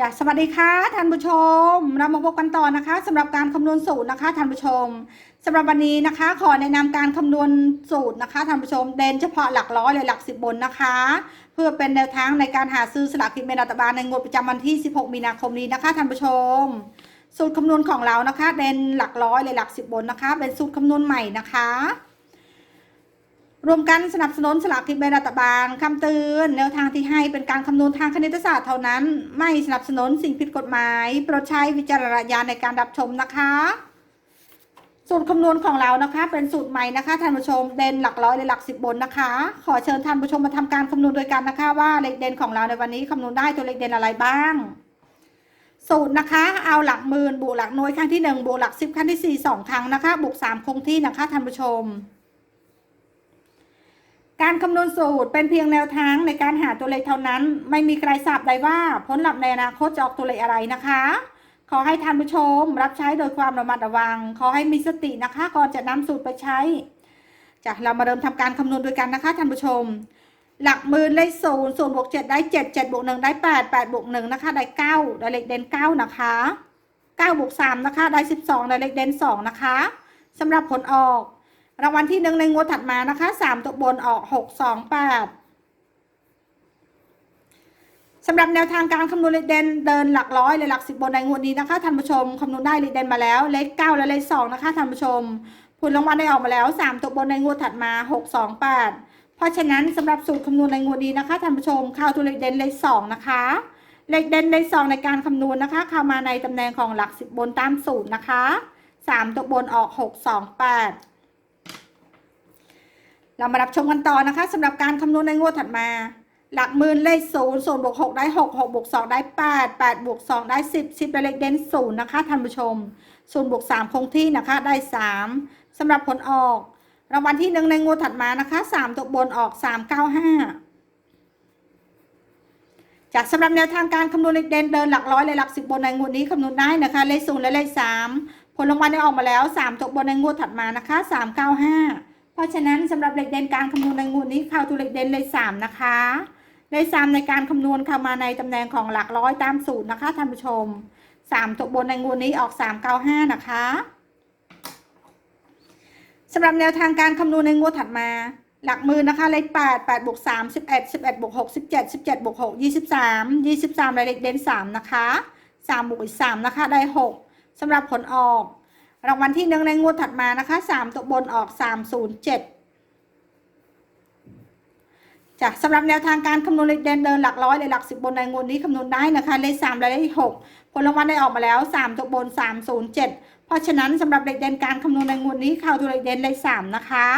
จ้ะสวัสดีค่ะท่านผู้ชม เรามาพบกันต่อนะคะสำหรับการคำนวณสูตรนะคะท่านผู้ชมสำหรับวันนี้นะคะ ขอแนะนำการคำนวณสูตรนะคะท่านผู้ชม เด่นเฉพาะหลักร้อยเลยหลักสิบบนนะคะ เพื่อเป็นแนวทางในการหาซื้อสลากกินแบ่งรัฐบาลในงวดประจำวันที่ 16 มีนาคมนี้นะคะท่านผู้ชม สูตรคำนวณของเรานะคะ เด่นหลักร้อยเลยหลักสิบบนนะคะ เป็นสูตรคำนวณใหม่นะคะ รวมกันสนับสนุนสลากกินแบ่งรัฐบาลคำเตือนแนวทางที่ให้เป็นการคำนวณทางคณิตศาสตร์เท่านั้น ไม่สนับสนุนสิ่งผิดกฎหมาย โปรดใช้วิจารณญาณในการรับชมนะคะ สูตรคำนวณของเรานะคะ เป็นสูตรใหม่นะคะท่านผู้ชมเด่นหลักร้อยในหลักสิบบนนะคะ ขอเชิญท่านผู้ชมมาทำการคำนวณโดยกันนะคะ ว่าเลขเด่นของเราในวันนี้คำนวณได้ตัวเลขเด่นอะไรบ้าง สูตรนะคะ เอาหลักหมื่นบวกหลักหน่วยครั้งที่หนึ่งบวกหลักสิบครั้งที่สี่สองครั้งนะคะบวกสามคงที่นะคะท่านผู้ชม การคำนวณสูตรเป็นเพียงแนวทางในการหาตัวเลขเท่านั้น ไม่มีใครทราบได้ว่าผลลัพธ์ในอนาคตจะออกตัวเลขอะไรนะคะ ขอให้ท่านผู้ชมรับใช้โดยความระมัดระวัง ขอให้มีสตินะคะ ก่อนจะนำสูตรไปใช้จ้ะเรามาเริ่มทำการคำนวณด้วยกันนะคะท่านผู้ชม หลักหมื่นเลขศูนย์ศูนย์บวกเจ็ดได้เจ็ดเจ็ดบวกหนึ่งได้แปดแปดบวกหนึ่งนะคะได้เก้าได้เลขเด่นเก้านะคะเก้าบวกสามนะคะได้สิบสองได้เลขเด่นสองนะคะสำหรับผลออก รางวัลที่หนึ่งในงวดถัดมานะคะสามตัวบนออกหกสองแปดสำหรับแนวทางการคำนวณเลขเด่นเดินหลักร้อยเลยหลักสิบบนในงวดนี้นะคะท่านผู้ชมคำนวณได้เลขเด่นมาแล้วเลขเก้าและเลขสองนะคะท่านผู้ชมผลรางวัลได้ออกมาแล้วสามตัวบนในงวดถัดมาหกสองแปดเพราะฉะนั้นสำหรับสูตรคำนวณในงวดนี้นะคะท่านผู้ชมเข้าตัวเลขเด่นเลขสองนะคะเลขเด่นเลขสองในการคำนวณนะคะ เข้ามาในตำแหน่งของหลักสิบบนตามสูตรนะคะสามตัวบนออกหกสองแปด เรามารับชมกันต่อนะคะสำหรับการคำนวณในงวดถัดมา หลักหมื่นเลขศูนย์ศูนย์บวกหกได้หกหกบวกสองได้แปดแปดบวกสองได้สิบสิบเป็นเลขเด่นศูนย์นะคะท่านผู้ชมศูนย์บวกสามคงที่นะคะได้สามสำหรับผลออก รางวัลที่หนึ่งในงวดถัดมานะคะสามตัวบนออกสามเก้าห้าจากสำหรับแนวทางการคำนวณเลขเด่นเดินหลักร้อยเลยหลักสิบบนในงวดนี้คำนวณได้นะคะ เลขศูนย์และเลขสามผลรางวัลได้ออกมาแล้วสามตัวบนในงวดถัดมานะคะสามเก้าห้า เพราะฉะนั้นสำหรับเลขเด่นการคำนวณในงวดนี้เข้าตัวเลขเด่นเลขสามนะคะเลขสามในการคำนวณเข้ามาในตำแหน่งของหลักร้อยตามสูตรนะคะท่านผู้ชมสามตัวบนในงวดนี้ออกสามเก้าห้านะคะสำหรับแนวทางการคำนวณในงวดถัดมา หลักมือนะคะเลขแปดแปดบวกสามสิบเอ็ดสิบเอ็ดบวกหกสิบเจ็ดสิบเจ็ดบวกหกยี่สิบสามยี่สิบสามเลขเด่นสามนะคะสามบวกอีกสามนะคะได้หกสำหรับผลออก รางวัลที่หนึ่งในงวดถัดมานะคะสามตัวบนออกสามศูนย์เจ็ดจ้ะสำหรับแนวทางการคำนวณเลขเด่นเดินหลักร้อยเลยหลักสิบบนในงวดนี้คำนวณได้นะคะเลขสามและเลขหกผลรางวัลได้ออกมาแล้วสามตัวบนสามศูนย์เจ็ดเพราะฉะนั้นสำหรับเลขเด่นการคำนวณในงวดนี้เข้าตัวเลขเด่นเลขสามนะคะ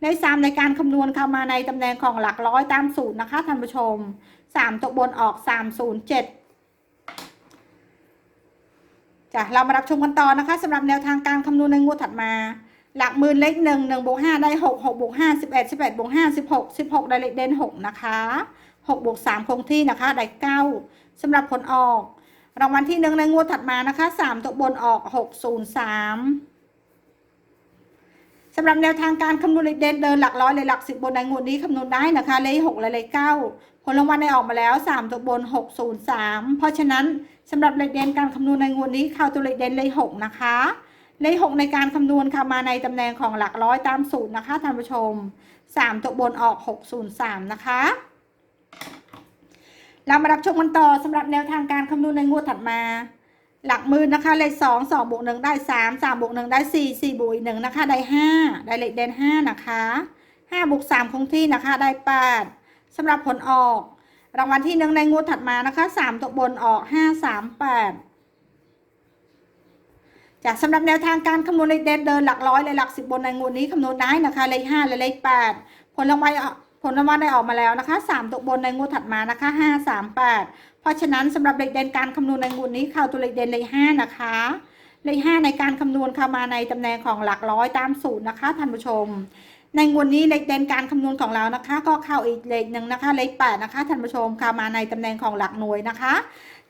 เลขสามในการคำนวณเข้ามาในตำแหน่งของหลักร้อยตามสูตรนะคะท่านผู้ชมสามตัวบนออกสามศูนย์เจ็ด จ้ะเรามารับชมกันต่อนะคะสำหรับแนวทางการคำนวณในงวดถัดมา หลักหมื่นเลขหนึ่งหนึ่งบวกห้าได้หกหกบวกห้าสิบเอ็ดสิบเอ็ดบวกห้าสิบหกสิบหกได้เลขเด่นหกนะคะหกบวกสามคงที่นะคะได้เก้าสำหรับผลออกรางวัลที่หนึ่งในงวดถัดมานะคะสามตัวบนออกหกศูนย์สามสำหรับแนวทางการคำนวณเลขเด่นเดินหลักร้อยเลยหลักสิบบนในงวดนี้คำนวณได้นะคะเลขหกและเลขเก้า ผลรางวัลได้ออกมาแล้วสามตัวบนหกศูนย์สามเพราะฉะนั้นสำหรับเลขเด่นการคำนวณในงวดนี้เข้าตัวเลขเด่นเลขหกนะคะ เลขหกในการคำนวณเข้ามาในตำแหน่งของหลักร้อยตามสูตรนะคะท่านผู้ชมสามตัวบนออกหกศูนย์สามนะคะเรามารับชมกันต่อสำหรับแนวทางการคำนวณในงวดถัดมา หลักหมื่นนะคะ เลขสองสองบวกหนึ่งได้สามสามบวกหนึ่งได้สี่สี่บวกอีกหนึ่งนะคะ ได้ห้าได้เลขเด่นห้านะคะห้าบวกสามคงที่นะคะ ได้แปด สำหรับผลออก รางวัลที่หนึ่งในงวดถัดมานะคะสามตัวบนออกห้าสามแปดจากสำหรับแนวทางการคำนวณเลขเด่นเดินหลักร้อยเลยหลักสิบบนในงวดนี้คำนวณได้นะคะเลขห้าและเลขแปดผลรางวัลผลรางวัลได้ออกมาแล้วนะคะสามตัวบนในงวดถัดมานะคะห้าสามแปดเพราะฉะนั้นสำหรับเลขเด่นการคำนวณในงวดนี้เข้าตัวเลขเด่นเลขห้านะคะเลขห้าในการคำนวณเข้ามาในตำแหน่งของหลักร้อยตามสูตรนะคะท่านผู้ชม ในงวดนี้เลขเด่นการคำนวณของเรานะคะ ก็เข้าอีกเลขหนึ่งนะคะ เลขแปดนะคะท่านผู้ชมเข้ามาในตำแหน่งของหลักหน่วยนะคะ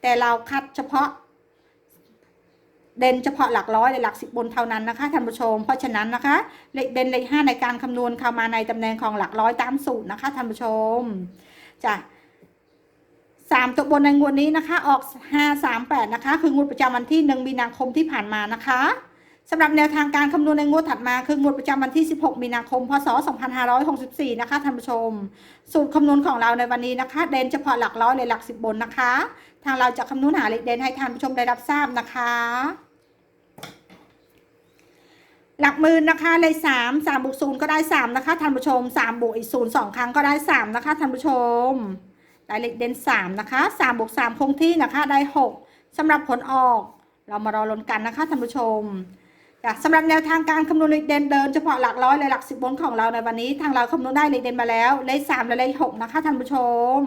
แต่เราคัดเฉพาะ เด่นเฉพาะหลักร้อยและหลักสิบบนเท่านั้นนะคะท่านผู้ชม เพราะฉะนั้นนะคะ เลขเด่นเลขห้าในการคำนวณเข้ามาในตำแหน่งของหลักร้อยตามสูตรนะคะท่านผู้ชมจ้ะสามตัวบนในงวดนี้นะคะ ออกห้าสามแปดนะคะ คืองวดประจำวันที่หนึ่งมีนาคมที่ผ่านมานะคะ สำหรับแนวทางการคำนวณในงวดถัดมาคืองวดประจำวันที่ 16 มีนาคม พศ 2564 นะคะท่านผู้ชม สูตรคำนวณของเราในวันนี้นะคะ เด่นเฉพาะหลักร้อยเลยหลักสิบบนนะคะ ทางเราจะคำนวณหาเลขเด่นให้ท่านผู้ชมได้รับทราบนะคะ หลักหมื่นนะคะเลขสามสามบวกศูนย์ก็ได้สามนะคะท่านผู้ชมสามบวกอีกศูนย์สองครั้งก็ได้สามนะคะท่านผู้ชมได้เลขเด่นสามนะคะสามบวกสามคงที่นะคะได้หกสำหรับผลออก เรามารอลุ้นกันนะคะท่านผู้ชม จ้ะสำหรับแนวทางการคำนวณเลขเด่นเดินเฉพาะหลักร้อยและหลักสิบบนของเราในวันนี้ ทางเราคำนวณได้เลขเด่นมาแล้ว เลขสามและเลขหกนะคะท่านผู้ชม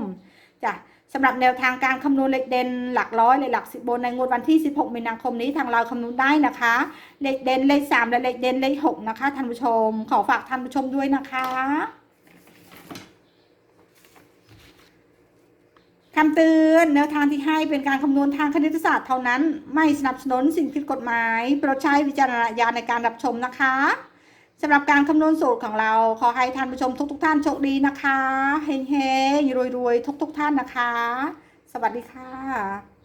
จ้ะสำหรับแนวทางการคำนวณเลขเด่นหลักร้อยและหลักสิบบนในงวดวันที่ 16 มีนาคมนี้ทางเราคำนวณได้นะคะ เลขเด่นเลขสามและเลขเด่นเลขหกนะคะท่านผู้ชม ขอฝากท่านผู้ชมด้วยนะคะ คำเตือนแนวทางที่ให้เป็นการคำนวณทางคณิตศาสตร์เท่านั้น ไม่สนับสนุนสิ่งผิดกฎหมายโปรดใช้วิจารณญาณในการรับชมนะคะสำหรับการคำนวณสูตรของเราขอให้ท่านผู้ชมทุกๆทท่านโชคดีนะคะเฮงๆรวยๆทุกๆทท่านนะคะ สวัสดีค่ะ